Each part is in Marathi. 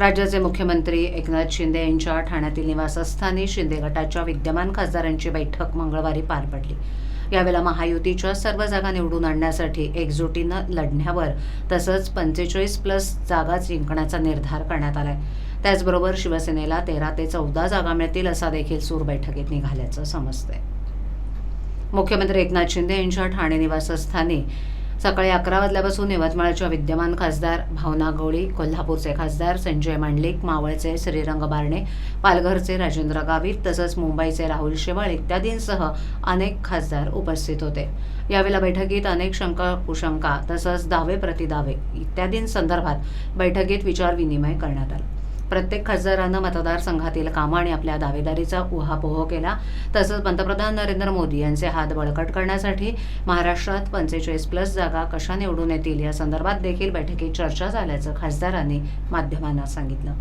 राज्याचे मुख्यमंत्री एकनाथ शिंदे यांच्या ठाण्यातील निवासस्थानी शिंदे गटाच्या विद्यमान खासदारांची बैठक मंगळवारी पार पडली. यावेळेला महायुतीच्या सर्व जागा निवडून आणण्यासाठी एकजुटीनं लढण्यावर तसंच पंचेचाळीस प्लस जागा जिंकण्याचा निर्धार करण्यात आलाय. त्याचबरोबर शिवसेनेला तेरा ते चौदा जागा मिळतील असा देखील सूर बैठकीत निघाल्याचं समजतंय. मुख्यमंत्री एकनाथ शिंदे यांच्या ठाणे निवासस्थानी सकाळी अकरा वाजल्यापासून यवतमाळच्या विद्यमान खासदार भावना गवळी कोल्हापूरचे खासदार संजय मांडलिक मावळचे श्रीरंग बारणे पालघरचे राजेंद्र गावित तसंच मुंबईचे राहुल शेवाळ इत्यादींसह अनेक खासदार उपस्थित होते. यावेळेला बैठकीत अनेक शंका कुशंका तसंच दावे प्रतिदावे इत्यादींसंदर्भात बैठकीत विचारविनिमय करण्यात आला. प्रत्येक खासदारानं मतदारसंघातील कामं आणि आपल्या दावेदारीचा उहापोह केला. तसंच पंतप्रधान नरेंद्र मोदी यांचे हात बळकट करण्यासाठी महाराष्ट्रात पंचेचाळीस प्लस जागा कशा निवडून येतील या संदर्भात देखील बैठकीत चर्चा झाल्याचं खासदारांनी माध्यमांना सांगितलं.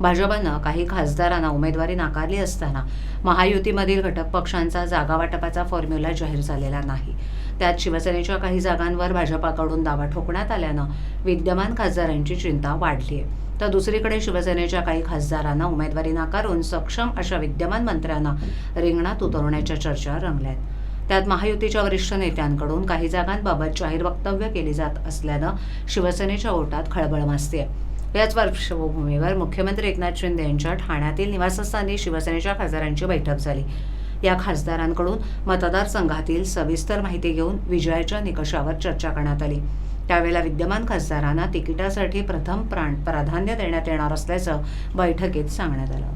भाजपानं काही खासदारांना उमेदवारी नाकारली असताना महायुतीमधील घटक पक्षांचा जागा वाटपाचा फॉर्म्युला जाहीर झालेला नाही. त्यात शिवसेनेच्या काही जागांवर भाजपाकडून दावा ठोकण्यात आल्यानं विद्यमान खासदारांची चिंता वाढली आहे तर दुसरीकडे शिवसेनेच्या काही खासदारांना उमेदवारी नाकारून सक्षम अशा विद्यमान मंत्र्यांना रिंगणात उतरवण्याच्या चर्चा रंगल्यात. त्यात महायुतीच्या वरिष्ठ नेत्यांकडून काही जागांबाबत जाहीर वक्तव्य केली जात असल्यानं शिवसेनेच्या ओटात खळबळ माजते याच पार्श्वभूमीवर मुख्यमंत्री एकनाथ शिंदे यांच्या ठाण्यातील निवासस्थानी शिवसेनेच्या खासदारांची बैठक झाली. या खासदारांकडून मतदारसंघातील सविस्तर माहिती घेऊन विजयाच्या निकषावर चर्चा करण्यात आली. त्यावेळेला विद्यमान खासदारांना तिकिटासाठी प्रथम प्राण प्राधान्य देण्यात येणार असल्याचं बैठकीत सांगण्यात आलं.